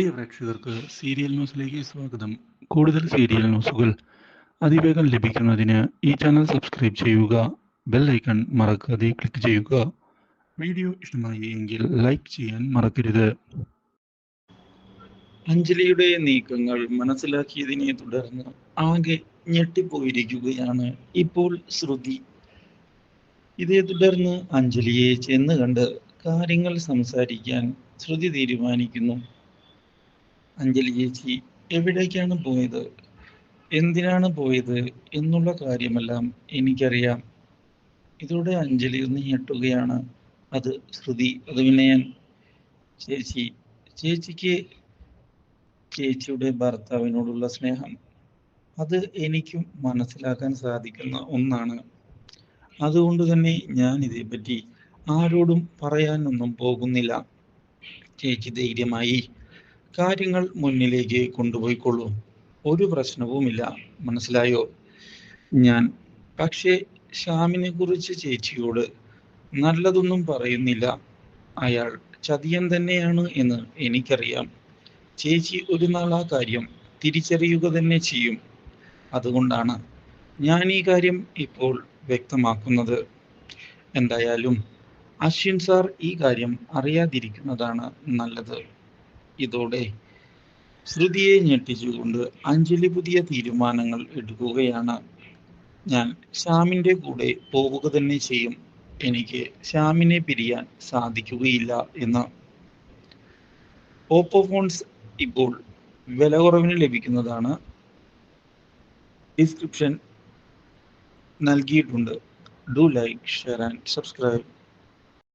പ്രിയ പ്രേക്ഷകർക്ക് സീരിയൽ ന്യൂസിലേക്ക് സ്വാഗതം. കൂടുതൽ സീരിയൽ ന്യൂസുകൾ അതിവേഗം ലഭിക്കുന്നതിന് ഈ ചാനൽ സബ്സ്ക്രൈബ് ചെയ്യുക ബെൽ ഐക്കൺ മറക്കാതെ ക്ലിക്ക് ചെയ്യുക. വീഡിയോ ഇഷ്ടമായി എങ്കിൽ ലൈക്ക് ചെയ്യാൻ മറക്കരുത്. അഞ്ജലിയുടെ നീക്കങ്ങൾ മനസ്സിലാക്കിയതിനെ തുടർന്ന് ആകെ ഞെട്ടിപ്പോയിരിക്കുകയാണ് ഇപ്പോൾ ശ്രുതി. ഇതേ തുടർന്ന് അഞ്ജലിയെ ചെന്ന് കണ്ട് കാര്യങ്ങൾ സംസാരിക്കാൻ ശ്രുതി തീരുമാനിക്കുന്നു. അഞ്ജലി ചേച്ചി എവിടേക്കാണ് പോയത്? എന്തിനാണ് പോയത്? എന്നുള്ള കാര്യമെല്ലാം എനിക്കറിയാം. ഇതോടെ അഞ്ജലി ഒന്ന് ഞെട്ടുകയാണ്. അത് ശ്രുതി അത് വിനയൻ ചേച്ചി ചേച്ചിക്ക് ചേച്ചിയുടെ ഭർത്താവിനോടുള്ള സ്നേഹം. അത് എനിക്കും മനസ്സിലാക്കാൻ സാധിക്കുന്ന ഒന്നാണ്. അതുകൊണ്ട് തന്നെ ഞാൻ ഇതേപ്പറ്റി ആരോടും പറയാനൊന്നും പോകുന്നില്ല. ചേച്ചി ധൈര്യമായി കാര്യങ്ങൾ മുന്നിലേക്ക് കൊണ്ടുപോയിക്കൊള്ളൂ ഒരു പ്രശ്നവുമില്ല. മനസ്സിലായോ? ഞാൻ പക്ഷേ ശ്യാമിനെ കുറിച്ച് ചേച്ചിയോട് നല്ലതൊന്നും പറയുന്നില്ല. അയാൾ ചതിയൻ തന്നെയാണ് എന്ന് എനിക്കറിയാം. ചേച്ചി ഒരു നാൾ ആ കാര്യം തിരിച്ചറിയുക തന്നെ ചെയ്യും. അതുകൊണ്ടാണ് ഞാൻ ഈ കാര്യം ഇപ്പോൾ വ്യക്തമാക്കുന്നത്. എന്തായാലും അശ്വിൻ സാർ ഈ കാര്യം അറിയാതിരിക്കുന്നതാണ് നല്ലത്. ഇതോടെ ശ്രുതിയെ ഞെട്ടിച്ചുകൊണ്ട് അഞ്ജലി പുതിയ തീരുമാനങ്ങൾ എടുക്കുകയാണ്. ഞാൻ ശ്യാമിന്റെ കൂടെ പോവുക തന്നെ ചെയ്യും. എനിക്ക് ശ്യാമിനെ പിരിയാൻ സാധിക്കുകയില്ല എന്ന്. ഓപ്പോ ഫോൺസ് ഇപ്പോൾ വില കുറവിന് ലഭിക്കുന്നതാണ്. ഡിസ്ക്രിപ്ഷൻ നൽകിയിട്ടുണ്ട്. Do like share and subscribe